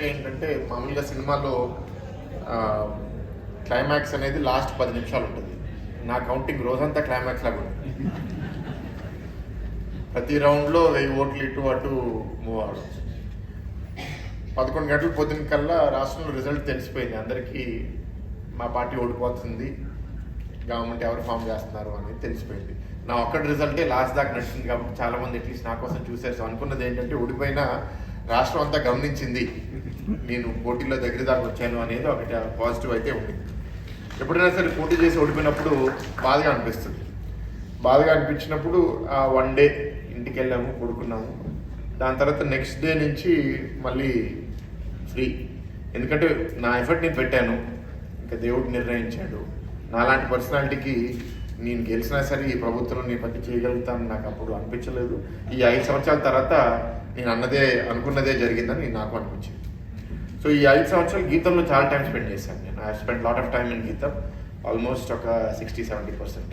అంటే ఏంటంటే మామూలుగా సినిమాలో క్లైమాక్స్ అనేది లాస్ట్ పది నిమిషాలు ఉంటుంది. నా కౌంటింగ్ రోజంతా క్లైమాక్స్ లాగా ఉంటుంది. ప్రతి రౌండ్లో వెయ్యి ఓట్లు ఇటు అటు మూవ్ అవడం పదకొండు గంటల పొద్దున కల్లా రాష్ట్రంలో రిజల్ట్ తెలిసిపోయింది. అందరికీ మా పార్టీ ఓడిపోతుంది. గవర్నమెంట్ ఎవరు ఫామ్ చేస్తున్నారు అనేది తెలిసిపోయింది. నా ఒక్కటి రిజల్టే లాస్ట్ దాకా నడిచింది కాబట్టి చాలామంది అట్లీస్ట్ నా కోసం చూసారు అనుకున్నది ఏంటంటే ఓడిపోయిన రాష్ట్రం అంతా గమనించింది. నేను పోటీలో దగ్గర దాకా వచ్చాను అనేది ఒకటి పాజిటివ్ అయితే ఉంది. ఎప్పుడైనా సరే పోటీ చేసి ఓడిపోయినప్పుడు బాధగా అనిపిస్తుంది. బాధగా అనిపించినప్పుడు ఆ వన్ డే ఇంటికి వెళ్ళాము పడుకున్నాము. దాని తర్వాత నెక్స్ట్ డే నుంచి మళ్ళీ ఫ్రీ. ఎందుకంటే నా ఎఫర్ట్ నేను పెట్టాను. ఇంకా దేవుడు నిర్ణయించాడు. నాలాంటి పర్సనాలిటీకి నేను గెలిచినా సరే ఈ ప్రభుత్వం నేను పట్టి చేయగలుగుతాను. నాకు అప్పుడు అనిపించలేదు. ఈ ఐదు సంవత్సరాల తర్వాత నేను అన్నదే అనుకున్నదే జరిగిందని నాకు అనిపించింది. సో ఈ ఐదు సంవత్సరాలు గీతంలో చాలా టైం స్పెండ్ చేశాను నేను. I spend lot of time in GITAM. Almost ఒక సిక్స్టీ సెవెంటీ పర్సెంట్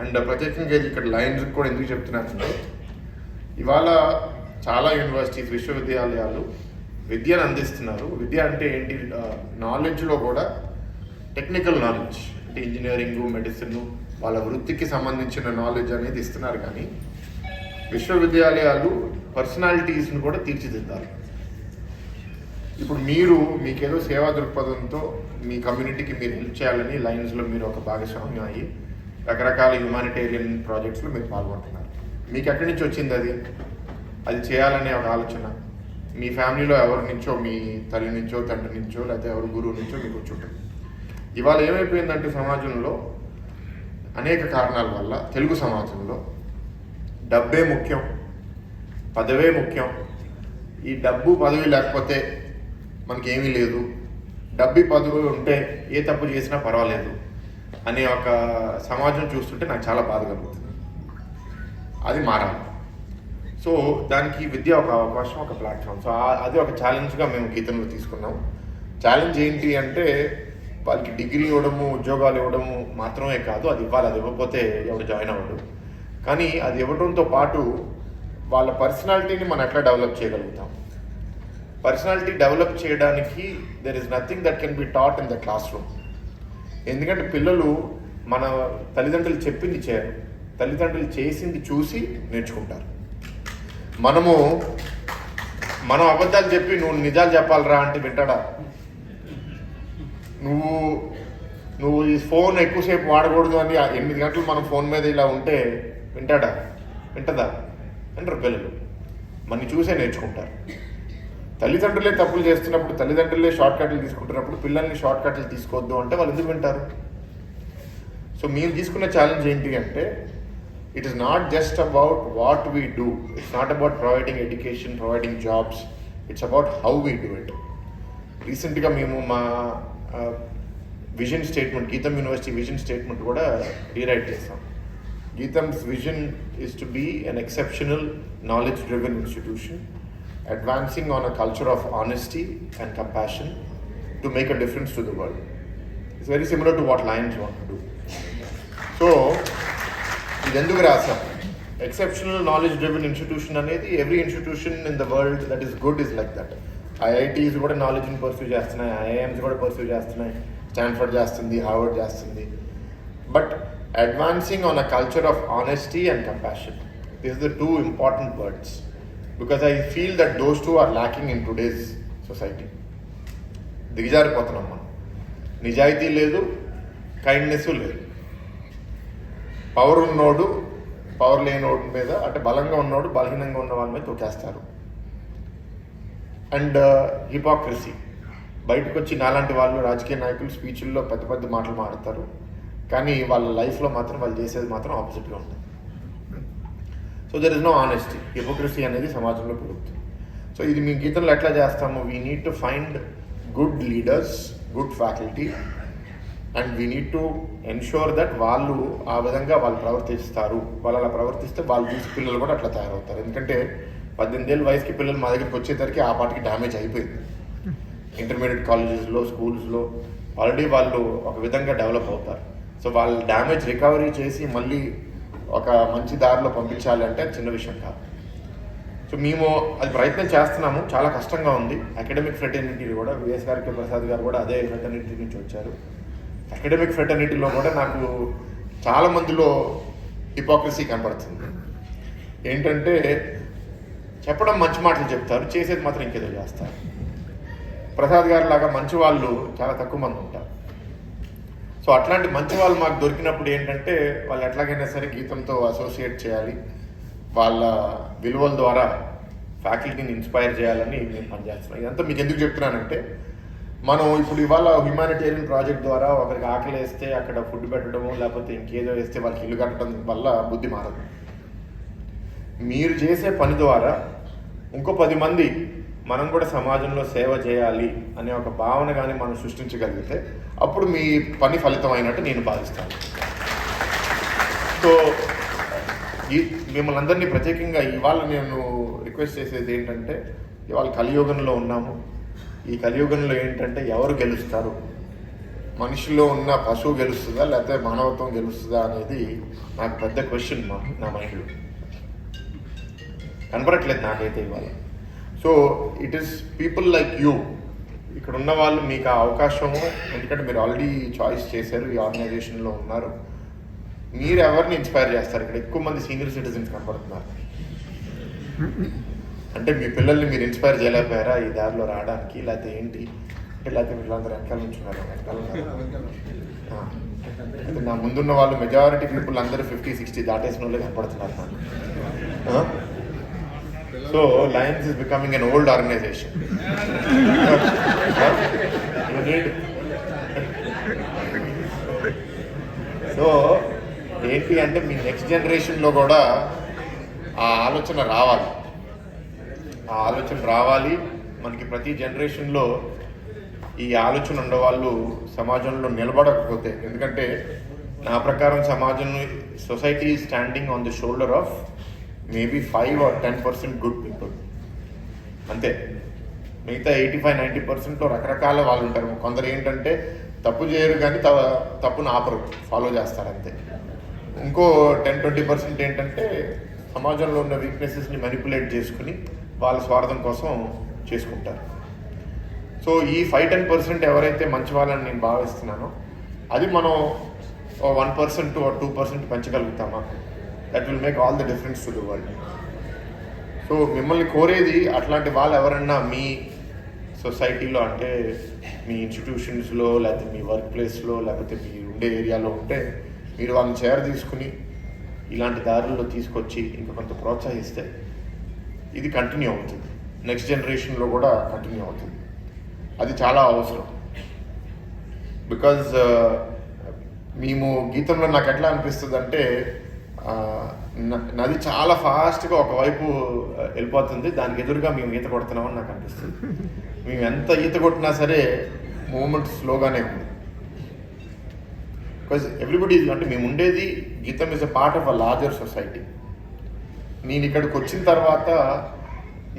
అండ్ ప్రత్యేకంగా ఇక్కడ లైన్స్ కూడా ఎందుకు చెప్తున్నానంటే ఇవాళ చాలా యూనివర్సిటీస్ విశ్వవిద్యాలయాలు విద్యను అందిస్తున్నారు. విద్య అంటే ఏంటి? నాలెడ్జ్లో కూడా టెక్నికల్ నాలెడ్జ్ అంటే ఇంజనీరింగ్ మెడిసిన్ వాళ్ళ వృత్తికి సంబంధించిన నాలెడ్జ్ అనేది ఇస్తున్నారు. కానీ విశ్వవిద్యాలయాలు పర్సనాలిటీస్ని కూడా తీర్చిదిద్దాలి. ఇప్పుడు మీరు మీకేదో సేవా దృక్పథంతో మీ కమ్యూనిటీకి మీరు హెల్ప్ చేయాలని లైన్స్లో మీరు ఒక భాగస్వామ్యం అయ్యి రకరకాల హ్యుమానిటేరియన్ ప్రాజెక్ట్స్లో మీరు పాల్గొంటున్నారు. మీకు ఎక్కడి నుంచి వచ్చింది అది? అది చేయాలనే ఒక ఆలోచన. మీ ఫ్యామిలీలో ఎవరి నుంచో మీ తల్లి నుంచో తండ్రి నుంచో లేకపోతే ఎవరి గురువు నుంచో మీకు వచ్చి ఉంటుంది. ఇవాళ ఏమైపోయిందంటే సమాజంలో అనేక కారణాల వల్ల తెలుగు సమాజంలో డబ్బే ముఖ్యం పదవే ముఖ్యం. ఈ డబ్బు పదవి లేకపోతే మనకి ఏమీ లేదు. డబ్బి పదవి ఉంటే ఏ తప్పు చేసినా పర్వాలేదు అనే ఒక సమాజం చూస్తుంటే నాకు చాలా బాధ కలుగుతుంది. అది మారాలి. సో దానికి విద్య ఒక అవకాశం ఒక ప్లాట్ఫామ్. సో అది ఒక ఛాలెంజ్గా మేము గీతంలో తీసుకున్నాం. ఛాలెంజ్ ఏంటి అంటే వాళ్ళకి డిగ్రీ ఇవ్వడము ఉద్యోగాలు ఇవ్వడము మాత్రమే కాదు అది ఇవ్వాలి అది ఇవ్వకపోతే ఎవరు జాయిన్ అవ్వడు. కానీ అది ఇవ్వడంతో పాటు వాళ్ళ పర్సనాలిటీని మనం ఎట్లా డెవలప్ చేయగలుగుతాం? పర్సనాలిటీ డెవలప్ చేయడానికి there is nothing that can be taught in the classroom ఎందుకంటే పిల్లలు మన తల్లిదండ్రులు చెప్పింది చేయరు తల్లిదండ్రులు చేసింది చూసి నేర్చుకుంటారు. మనము మనం అబద్ధాలు చెప్పి నువ్వు నిజాలు చెప్పాలరా అంటే వింటాడా? నువ్వు నువ్వు ఈ ఫోన్ ఎక్కువసేపు వాడకూడదు అని ఎనిమిది గంటలు మనం ఫోన్ మీద ఇలా ఉంటే వింటాడా? వింటదా? అంటారు పిల్లలు. మన చూసే నేర్చుకుంటారు. తల్లిదండ్రులే తప్పులు చేస్తున్నప్పుడు తల్లిదండ్రులే షార్ట్ కట్లు తీసుకుంటున్నప్పుడు పిల్లల్ని షార్ట్ కట్లు తీసుకోవద్దు అంటే వాళ్ళు ఎందుకు వింటారు? సో మేము తీసుకున్న ఛాలెంజ్ ఏంటి అంటే it is not just about what we do it's not about providing education providing jobs it's about how we do it రీసెంట్గా మేము మా vision statement GITAM university vision statement కూడా రీరైట్ చేస్తాం GITAM's vision is to be an exceptional knowledge driven institution advancing on a culture of honesty and compassion to make a difference to the world. It's very similar to what Lions want to do. So, ఇది ఎందుకు రాసాం exceptional knowledge driven institution అనేది every institution in the world that is good is like that IITs కూడా నాలెడ్జ్ని pursue చేస్తున్నాయి IIMs కూడా pursue చేస్తున్నాయి Stanford చేస్తుంది హార్వర్డ్ చేస్తుంది but advancing on a culture of honesty and compassion this the two important words because I feel that those two are lacking in today's society దిగజారిపోతున్నాం మనం. నిజాయితీ లేదు కైండ్నెస్ లేదు. Power ఉన్నోడు power లేనోడు మీద అంటే బలంగా ఉన్నోడు బలహీనంగా ఉన్న వాళ్ళ మీద తొక్కేస్తారు అండ్ హిపాక్రసీ uh, బయటకు వచ్చి నాలాంటి వాళ్ళు రాజకీయ నాయకులు స్పీచ్ల్లో పెద్ద పెద్ద మాటలు మాడతారు కానీ వాళ్ళ లైఫ్లో మాత్రం వాళ్ళు చేసేది మాత్రం ఆపోజిట్గా ఉంటుంది. So there is no honesty hypocrisy అనేది సమాజంలో పెరుగుతుంది సో ఇది మీ గీతంలో ఎట్లా చేస్తాము? We need to find good leaders good faculty and we need to ensure that వాళ్ళు ఆ విధంగా వాళ్ళు ప్రవర్తిస్తారు. వాళ్ళు అలా ప్రవర్తిస్తే వాళ్ళు చూసి పిల్లలు కూడా అట్లా తయారవుతారు. ఎందుకంటే పద్దెనిమిది ఏళ్ళ వయసుకి పిల్లలు మా దగ్గరికి వచ్చేసరికి ఆ పాటికి డ్యామేజ్ అయిపోయింది. ఇంటర్మీడియట్ కాలేజెస్లో స్కూల్స్లో ఆల్రెడీ వాళ్ళు ఒక విధంగా డెవలప్ అవుతారు. సో వాళ్ళు డ్యామేజ్ రికవరీ చేసి మళ్ళీ ఒక మంచి దారిలో పంపించాలి అంటే చిన్న విషయం కాదు. సో మేము అది ప్రయత్నం చేస్తున్నాము. చాలా కష్టంగా ఉంది. అకాడమిక్ ఫ్రెటర్నిటీ కూడా విఎస్ఆర్కే ప్రసాద్ గారు కూడా అదే ఫ్రెటర్నిటీ నుంచి వచ్చారు. అకాడమిక్ ఫ్రెటర్నిటీలో కూడా నాకు చాలా మందిలో హిపోక్రసీ కనబడుతుంది ఏంటంటే చెప్పడం మంచి మాటలు చెప్తారు. చేసేది మాత్రం ఇంకేదో చేస్తారు. ప్రసాద్ గారి లాగా మంచి వాళ్ళు చాలా తక్కువ మంది ఉంటారు. సో అట్లాంటి మంచి వాళ్ళు మాకు దొరికినప్పుడు ఏంటంటే వాళ్ళు ఎట్లాగైనా సరే గీతంతో అసోసియేట్ చేయాలి. వాళ్ళ విలువల ద్వారా ఫ్యాకల్టీని ఇన్స్పైర్ చేయాలని నేను పనిచేస్తున్నాను ఇదంతా మీకు ఎందుకు చెప్తున్నానంటే మనం ఇప్పుడు ఇవాళ హ్యుమానిటేరియన్ ప్రాజెక్ట్ ద్వారా ఒకరికి ఆకలి వేస్తే అక్కడ ఫుడ్ పెట్టడము లేకపోతే ఇంకేదో వేస్తే వాళ్ళకి ఇల్లు కట్టడం వల్ల బుద్ధి మారదు. మీరు చేసే పని ద్వారా ఇంకో పది మంది మనం కూడా సమాజంలో సేవ చేయాలి అనే ఒక భావన కానీ మనం సృష్టించగలిగితే అప్పుడు మీ పని ఫలితం అయినట్టు నేను భావిస్తాను. సో ఈ మిమ్మల్ని అందరినీ ప్రత్యేకంగా ఇవాళ నేను రిక్వెస్ట్ చేసేది ఏంటంటే ఇవాళ కలియుగంలో ఉన్నాము. ఈ కలియుగంలో ఏంటంటే ఎవరు గెలుస్తారు? మనిషిలో ఉన్న పశువు గెలుస్తుందా లేకపోతే మానవత్వం గెలుస్తుందా అనేది నాకు పెద్ద క్వశ్చన్ మా నా మైండ్లో కనపడట్లేదు నాకైతే ఇవాళ. So it is people like you ఇక్కడ ఉన్న వాళ్ళు మీకు ఆ అవకాశము. ఎందుకంటే మీరు ఆల్రెడీ చాయిస్ చేశారు ఈ ఆర్గనైజేషన్లో ఉన్నారు. మీరు ఎవరిని ఇన్స్పైర్ చేస్తారు? ఇక్కడ ఎక్కువ మంది సీనియర్ సిటిజన్స్ కనపడుతున్నారు. అంటే మీ పిల్లల్ని మీరు ఇన్స్పైర్ చేయలేకపోయారా? ఈ దారిలో రావడానికి లేకపోతే ఏంటి? అంటే లేకపోతే వీళ్ళందరూ వెనకాల నుంచున్నారు వెనకాల ఉన్నారు. నా ముందున్న వాళ్ళు మెజారిటీ పీపుల్ అందరూ ఫిఫ్టీ సిక్స్టీ దాటేసిన వాళ్ళే కనపడుతున్నారు so Lions is becoming an old organization so ఏంటి అంటే మీ నెక్స్ట్ జనరేషన్లో కూడా ఆ ఆలోచన రావాలి. ఆ ఆలోచన రావాలి. మనకి ప్రతి జనరేషన్లో ఈ ఆలోచన ఉండేవాళ్ళు సమాజంలో నిలబడకపోతే ఎందుకంటే నా ప్రకారం సమాజం society standing on the shoulder of maybe five or ten percent good people అంతే. మిగతా ఎయిటీ ఫైవ్ నైంటీ పర్సెంట్లో రకరకాల వాళ్ళు ఉంటారు. కొందరు ఏంటంటే తప్పు చేయరు కానీ త- తప్పును ఆపరు. ఫాలో చేస్తారు అంతే. ఇంకో టెన్ ట్వంటీ పర్సెంట్ ఏంటంటే సమాజంలో ఉన్న వీక్నెసెస్ని మెనిపులేట్ చేసుకుని వాళ్ళ స్వార్థం కోసం చేసుకుంటారు. సో ఈ ఫైవ్ టెన్ పర్సెంట్ ఎవరైతే మంచి వాళ్ళని నేను భావిస్తున్నానో అది మనం one percent two percent పెంచగలుగుతామా? That will make all the difference to the world so మిమ్మల్ని కోరేది అట్లాంటి వాళ్ళు ఎవరన్నా మీ సొసైటీలో అంటే మీ ఇన్స్టిట్యూషన్స్లో లేకపోతే మీ వర్క్ ప్లేస్లో లేకపోతే మీరు ఉండే ఏరియాలో ఉంటే మీరు వాళ్ళని చేర తీసుకుని ఇలాంటి దారుల్లో తీసుకొచ్చి ఇంకా కొంత ప్రోత్సహిస్తే ఇది కంటిన్యూ అవుతుంది. నెక్స్ట్ జనరేషన్లో కూడా కంటిన్యూ అవుతుంది. అది చాలా అవసరం. బికాజ్ uh, మేము గీతంలో నాకు ఎట్లా అనిపిస్తుంది అంటే నది చాలా ఫాస్ట్గా ఒకవైపు వెళ్ళిపోతుంది. దానికి ఎదురుగా మేము ఈత కొడుతున్నామని నాకు అనిపిస్తుంది. మేము ఎంత ఈత కొట్టినా సరే మూమెంట్ స్లోగానే ఉంది. బికాజ్ ఎవ్రీబడి అంటే మేము ఉండేది GITAM is a part of a larger society నేను ఇక్కడికి వచ్చిన తర్వాత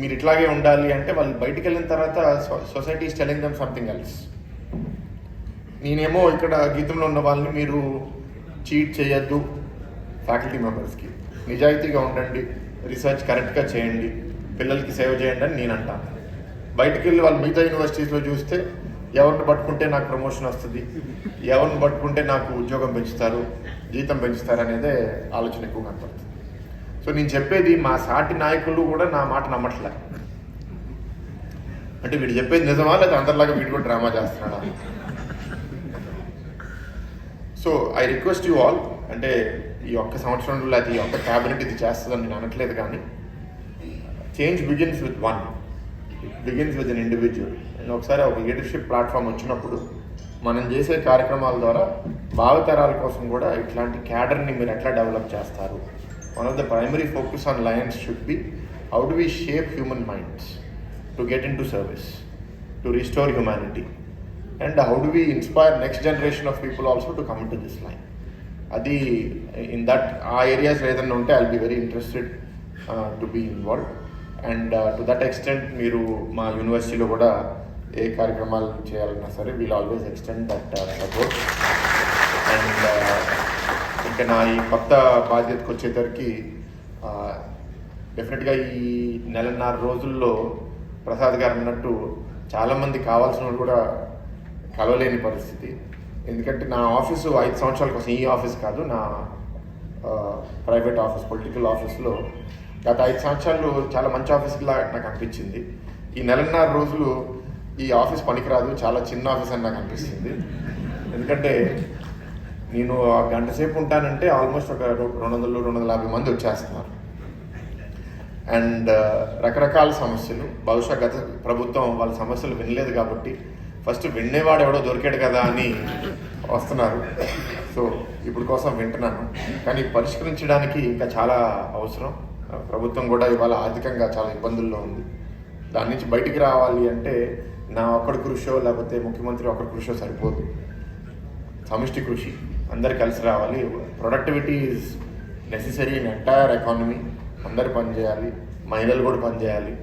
మీరు ఇట్లాగే ఉండాలి అంటే వాళ్ళు బయటికి వెళ్ళిన తర్వాత society is telling them something else నేనేమో ఇక్కడ గీతంలో ఉన్న వాళ్ళని మీరు చీట్ చేయొద్దు. ఫ్యాకల్టీ మెంబర్స్కి. నిజాయితీగా ఉండండి రీసెర్చ్ కరెక్ట్గా చేయండి పిల్లలకి సేవ చేయండి అని నేను అంటాను బయటికి వెళ్ళి వాళ్ళు మిగతా యూనివర్సిటీస్లో చూస్తే ఎవరిని పట్టుకుంటే నాకు ప్రమోషన్ వస్తుంది ఎవరిని పట్టుకుంటే నాకు ఉద్యోగం పెంచుతారు జీతం పెంచుతారు అనేదే ఆలోచన ఎక్కువ కనపడుతుంది. సో నేను చెప్పేది మా సాటి నాయకులు కూడా నా మాట నమ్మట్లే. అంటే వీడు చెప్పేది నిజమా లేదా అందరిలాగా వీడు కూడా డ్రామా చేస్తున్నాడా? So I request you all అంటే ఈ ఒక్క సంవత్సరంలో అది ఈ ఒక్క క్యాబినెట్ ఇది చేస్తుందని నేను అనట్లేదు కానీ change begins with one begins with an individual నేను ఒకసారి ఒక లీడర్షిప్ ప్లాట్ఫామ్ వచ్చినప్పుడు మనం చేసే కార్యక్రమాల ద్వారా భావితరాల కోసం కూడా ఇట్లాంటి క్యాడర్ని మీరు ఎట్లా డెవలప్ చేస్తారు? One of the primary focus on Lions should be how do we shape human minds to get into service to restore humanity and how do we inspire next generation of people also to come to this line అది in that ఆ areas ఏదైనా ఉంటే I be very interested to be involve and to that extent మీరు మా యూనివర్సిటీలో కూడా ఏ కార్యక్రమాలు చేయాలన్నా సరే we'll always extend that support and ఇంకా నా ఈ కొత్త బాధ్యతకు వచ్చేసరికి uh, డెఫినెట్గా ఈ నెలన్నర రోజుల్లో ప్రసాద్ గారు అన్నట్టు చాలామంది కావాల్సిన వాళ్ళు కూడా కలవలేని పరిస్థితి. ఎందుకంటే నా ఆఫీసు ఐదు సంవత్సరాల కోసం ఈ ఆఫీస్ కాదు నా ప్రైవేట్ ఆఫీస్ పొలిటికల్ ఆఫీస్లో గత ఐదు సంవత్సరాలు చాలా మంచి ఆఫీస్లా నాకు అనిపించింది. ఈ నెలన్నర రోజులు ఈ ఆఫీస్ పనికిరాదు చాలా చిన్న ఆఫీస్ అని నాకు అనిపిస్తుంది. ఎందుకంటే నేను గంట సేపు ఉంటానంటే ఆల్మోస్ట్ ఒక రెండు వందలు రెండు వందల యాభై మంది వచ్చేస్తున్నారు. అండ్ రకరకాల సమస్యలు బహుశా గత ప్రభుత్వం వాళ్ళ సమస్యలు వినలేదు కాబట్టి ఫస్ట్ వినేవాడు ఎవడో దొరికాడు కదా అని వస్తున్నారు. సో ఇప్పుడు కోసం వింటున్నాను. కానీ పరిష్కరించడానికి ఇంకా చాలా అవసరం. ప్రభుత్వం కూడా ఇవాళ ఆర్థికంగా చాలా ఇబ్బందుల్లో ఉంది. దాని నుంచి బయటికి రావాలి అంటే నా ఒక్కడి కృషో లేకపోతే ముఖ్యమంత్రి ఒక్కడి కృషో సరిపోదు. సమిష్టి కృషి. అందరు కలిసి రావాలి. Productivity is necessary in entire economy అందరు పనిచేయాలి. మహిళలు కూడా పనిచేయాలి.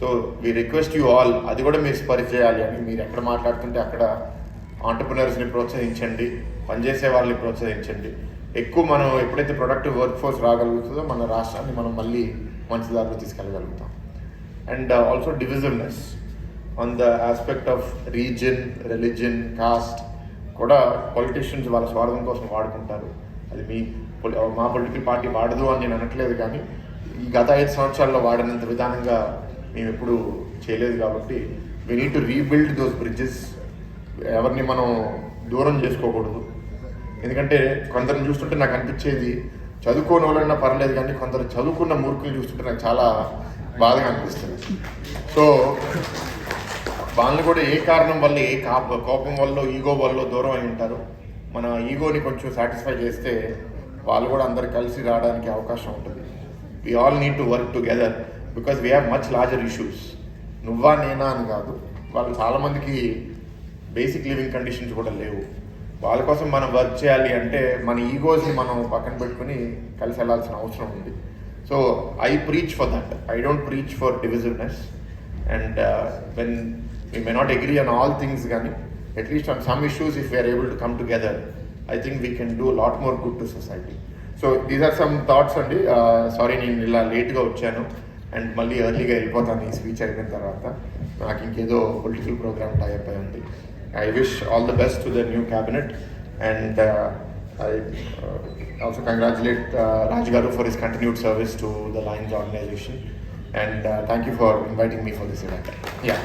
So we request you all అది కూడా మీరు స్పరి చేయాలి అని మీరు ఎక్కడ మాట్లాడుతుంటే అక్కడ ఆంటర్ప్రినర్స్ని ప్రోత్సహించండి పనిచేసే వాళ్ళని ప్రోత్సహించండి. ఎక్కువ మనం ఎప్పుడైతే ప్రొడక్టివ్ వర్క్ ఫోర్స్ రాగలుగుతుందో మన రాష్ట్రాన్ని మనం మళ్ళీ మంచి దారిలో తీసుకెళ్ళగలుగుతాం. And also divisiveness on the aspect of region religion caste కూడా పొలిటీషియన్స్ వాళ్ళ స్వార్థం కోసం వాడుకుంటారు. అది మీ పొలి- మా పొలిటికల్ పార్టీ వాడదు అని నేను అనట్లేదు కానీ ఈ గత ఐదు సంవత్సరాల్లో వాడినంత విధానంగా మేము ఎప్పుడు చేయలేదు కాబట్టి we need to rebuild those bridges ఎవరిని మనం దూరం చేసుకోకూడదు. ఎందుకంటే కొందరిని చూస్తుంటే నాకు అనిపించేది చదువుకోని వాళ్ళన్నా పర్లేదు కానీ కొందరు చదువుకున్న మూర్ఖులు చూస్తుంటే నాకు చాలా బాధగా అనిపిస్తుంది. సో వాళ్ళని కూడా ఏ కారణం వల్ల ఏ కా- కోపం వల్ల ఈగో వల్ల దూరం అయి ఉంటారు? మన ఈగోని కొంచెం సాటిస్ఫై చేస్తే వాళ్ళు కూడా అందరు కలిసి రావడానికి అవకాశం ఉంటుంది. We all need to work together because we have much larger issues నువ్వా నేనా అని కాదు. వాళ్ళు చాలామందికి బేసిక్ లివింగ్ కండిషన్స్ కూడా లేవు. వాళ్ళ కోసం మనం వర్క్ చేయాలి అంటే మన ఈగోస్ని మనం పక్కన పెట్టుకుని కలిసి వెళ్ళాల్సిన అవసరం ఉంది. So I preach for that I don't preach for divisiveness and when we may not agree on all things కానీ at least on some issues if we are able to come together I think we can do lot more good to society so these are some thoughts అండి. Uh, sorry నేను ఇలా లేట్గా వచ్చాను. And మళ్ళీ ఎర్లీగా వెళ్ళిపోతాను ఈ స్పీచ్ అయిపోయిన తర్వాత. నాకు ఇంకేదో పొలిటికల్ ప్రోగ్రామ్ టైప్ అయి ఉంది. I wish all the best to the new cabinet and I also congratulate Raj garu for his continued service to the Lions organization and thank you for inviting me for this event. Yeah